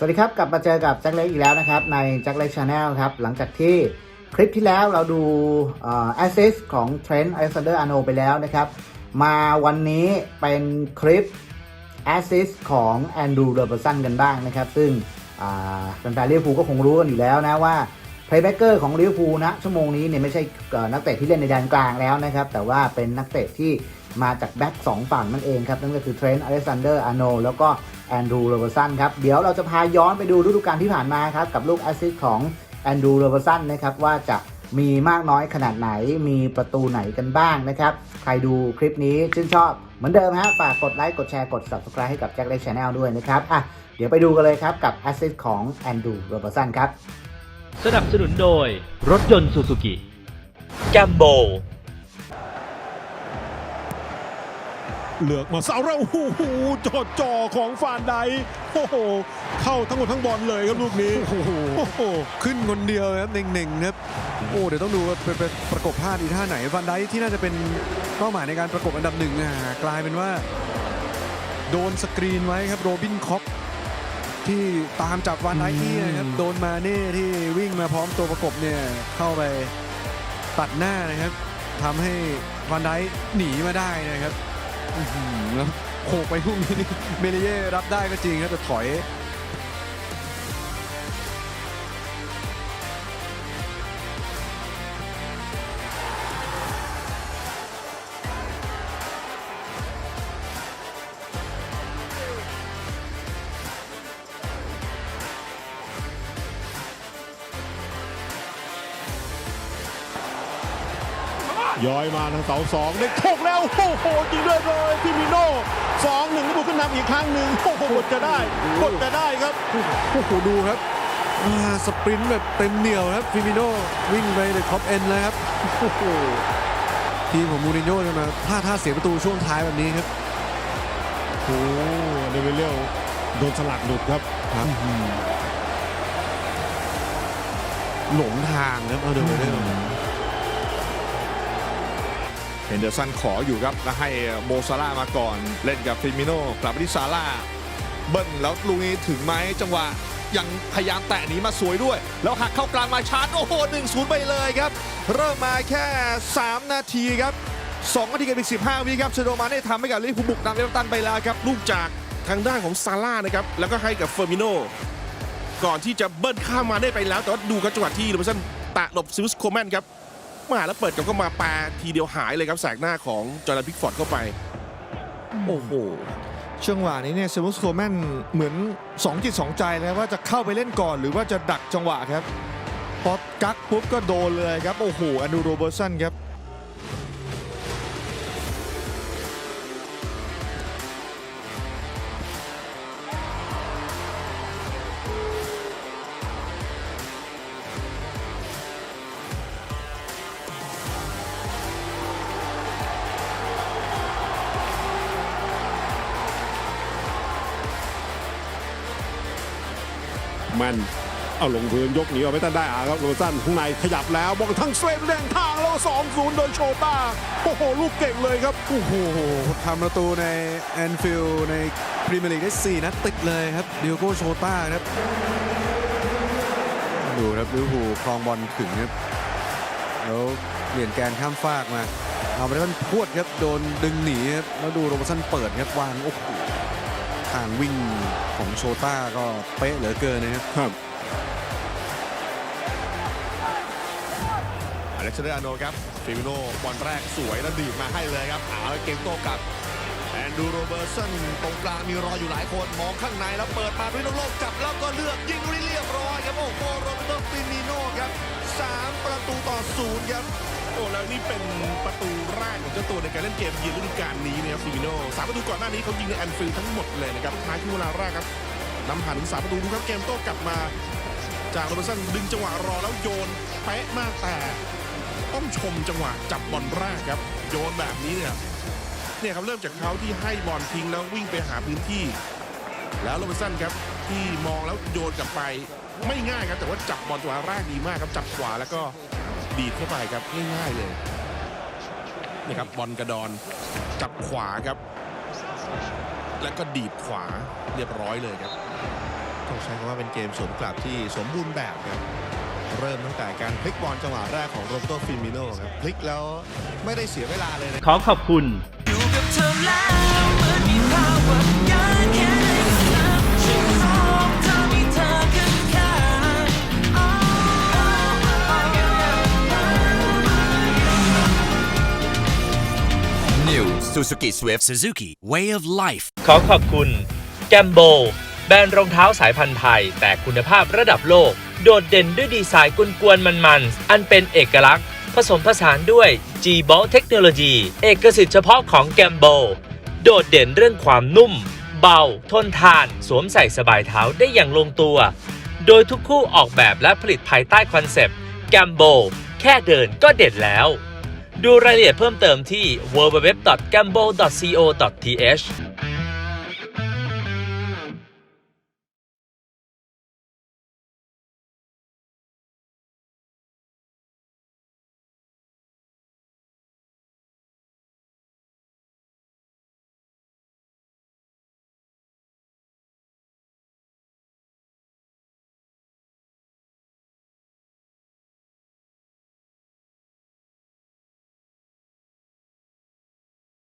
สวัสดีครับกลับมาเจอกับแจ็คเล็กอีกแล้วนะครับ ในแจ็คเล็กชาแนลครับ หลังจากที่คลิปที่แล้วเราดูแอสซิสของเทรนต์อเล็กซานเดอร์อาโนไปแล้วนะครับ มาวันนี้เป็นคลิปแอสซิสของแอนดูเรเบอร์สันกันบ้างนะครับ ซึ่งแฟนๆลิเวอร์พูลก็คงรู้กันอยู่แล้วนะว่าเพลย์แบ็กเกอร์ของลิเวอร์พูลนะชั่วโมงนี้เนี่ยไม่ใช่นักเตะที่เล่นในแดนกลางแล้วนะครับ แต่ว่าเป็นนักเตะที่มาจากแบ็กสองฝั่งนั่นเองครับ นั่นก็คือเทรนต์อเล็กซานเดอร์อาโนแล้วก็ แอนดรูโรเบอร์สันครับ เดี๋ยวเราจะพาย้อนไปดูฤดูกาลที่ผ่านมาครับ กับลูกแอสซิสของแอนดรูโรเบอร์สันนะครับ ว่าจะมีมากน้อยขนาดไหนมีประตูไหนกันบ้างนะครับ ใครดูคลิปนี้ชื่นชอบเหมือนเดิมฮะฝากกดไลค์กดแชร์กด subscribe ให้กับแจ็คเล็กชาแนลด้วยนะครับอะเดี๋ยวไปดูกันเลยครับกับแอสซิสของแอนดรูโรเบอร์สันครับสนับสนุนโดยรถยนต์ซูซูกิจัมโบ เหลือกมาเสาแล้วโอ้โหจอจ่อของฟานไดโอ้โหเข้าทั้งหมดทั้งบอลเลยครับลูกนี้โอ้โหโอ้โหขึ้นคนเดียวครับเน่งๆครับโอ้เดี๋ยวต้องดูว่าเป็นเป็นประกบพลาดอีท่าไหนฟันไดที่น่าจะเป็นเป้าหมายในการประกบอันดับหนึ่งอะกลายเป็นว่า โดนสกรีนไว้ครับโรบินคอกที่ตามจับฟันไดที่นะครับโดนมาเน่ที่วิ่งมาพร้อมตัวประกบเนี่ยเข้าไปตัดหน้านะครับทำให้ฟันไดหนีมาได้นะครับอื้อหือ แล้วโขกไปลูกนี้นี่เมเลเย่รับได้ก็จริงครับแต่ถอย ย้อยมาทางเสาสองได้โชกแล้วโอ้โหจริงด้วยเลยพี่มิโน่สองหนึ่งบุกขึ้นนำอีกครั้งหนึ่งโอ้โหกดจะได้กดจะได้ครับโอ้โหดูครับอ่าสปรินต์แบบเต็มเหนียวครับฟิมิโน่วิ่งไปในท็อปเอ็นเลยครับโอ้โหทีมของมูรินโญ่จะมาพลาดท่าเสียประตูช่วงท้ายแบบนี้ครับโอ้โหเดวิลเลียวโดนสลักหลุดครับครับหลงทางครับเอาเดี๋ยวไปเรื่อย เฮนเดอร์สันขออยู่ครับ แล้วให้โมซาร่ามาก่อน เล่นกับฟิมิโน่กลับไปที่ซาร่าเบิ้ลแล้วลูกนี้ถึงไหมจังหวะยังพยายามแตะหนีมาสวยด้วย แล้วหักเข้ากลางมาชาร์จโอ้โห1นศูนย์ไปเลยครับ เริ่มมาแค่ 3 นาทีครับ2นาทีกับอีก 15 วิครับเชโดมาเน่ทำให้กับลิเวอร์พูบุกนำเอเวอตันไปแล้วครับ ลูกจากทางด้านของซาร่านะครับ แล้วก็ให้กับเฟอร์มิโนก่อนที่จะเบิ้ลข้ามมาได้ไปแล้ว แต่ว่าดูครับจังหวะที่โรเบร์สันตะหลบซิลส์โคแมนครับ มาแล้วเปิดกลับเข้ามาปาทีเดียวหายเลยครับแสกหน้าของจอร์แดนพิกฟอร์ดเข้าไป โอ้โหช่วงหวะนี้เนี่ยเซมุสโคแมนเหมือน2จิต2ใจนะว่าจะเข้าไปเล่นก่อนหรือว่าจะดักจังหวะครับพอกักปุ๊บก็โดนเลยครับ โอ้โหอันดูโรเบอร์สันครับ แมนเอาลงพื้นยกหนีออกไปตันได้อาครับโรซันข้างในขยับแล้วบอกทั้งเซฟแดงทางแล้วสองศูนย์โดยโชต้าโอ้โห ลูกเก่งเลยครับ โอ้โหทำประตูในแอนฟิลด์ในพรีเมียร์ลีกได้ 4 นัดติดเลยครับดิโอโกโชต้าครับ ดูครับลิเวอร์พูลครองบอลถึงครับแล้วเปลี่ยนแกนข้ามฟากมาเอาไปแล้วมันพวดครับ โดนดึงหนีครับแล้วดูโรบสันเปิดครับวางโอ้โห ทางวิ่งของโชต้าก็เป๊ะเหลือเกินนะครับครับอเล็กซานเดอร์อาร์โนครับฟิมิโน่บอลแรกสวยแล้วดีดมาให้เลยครับเอาแล้วเกมโต้กลับแอนดูโรเบอร์สันตรงกลางมีรออยู่หลายคนมองข้างในแล้วเปิดมาด้วยโลกจับแล้วก็เลือกยิงเรียบร้อยครับโอ้โหโรเบร์โตฟิมิโน่ครับสามประตูต่อศูนย์ครับ โอ้แล้วนี่เป็นประตูแรกของเจ้าตัวในการเล่นเกมเยือนฤดูกาลนี้นะครับฟิมิโน่สามประตูก่อนหน้านี้เขายิงในแอนฟิลด์ทั้งหมดเลยนะครับท้ายที่เวลาแรกครับนำผ่านถึงสามประตูดูครับเกมโต้กลับมา จากโรเบร์ตสันดึงจังหวะรอแล้วโยนเป๊ะมากแต่ต้องชมจังหวะจับบอลแรกครับ โยนแบบนี้เนี่ยเนี่ยครับเริ่มจากเขาที่ให้บอลทิ้งแล้ววิ่งไปหาพื้นที่ แล้วโรเบร์ตสันครับที่มองแล้วโยนกลับไปไม่ง่ายครับแต่ว่าจับบอลจังหวะแรกดีมากครับจับขวาแล้วก็ ดีดเข้าไปครับง่ายๆเลยนี่ครับบอลกระดอนจับขวาครับ แล้วก็ดีดขวาเรียบร้อยเลยครับต้องใช้คำว่าเป็นเกมสวนกลับที่สมบูรณ์แบบครับเริ่มตั้งแต่การพลิกบอลจังหวะแรกของโรเบโตฟิมิโน่ครับพลิกแล้วไม่ได้เสียเวลาเลยนะขอขอบคุณอยู่กับเธอแล้วเหมือนมีภ Suzuki Swift Suzuki Way of Life ขอขอบคุณ แกมโบ แบรนด์รองเท้าสายพันธุ์ไทย แต่คุณภาพระดับโลก โดดเด่นด้วยดีไซน์กวนๆมันๆ อันเป็นเอกลักษณ์ ผสมผสานด้วย g b o l เทคโนโลยีเอกสิทธิ์เฉพาะของแกมโบ โดดเด่นเรื่องความนุ่ม เบา ทนทาน สวมใส่สบายเท้าได้อย่างลงตัว โดยทุกคู่ออกแบบและผลิตภายใต้คอนเซปต์แกมโบแค่เดินก็เด็ดแล้ว ดูรายละเอียดเพิ่มเติมที่ www.gamble.co.th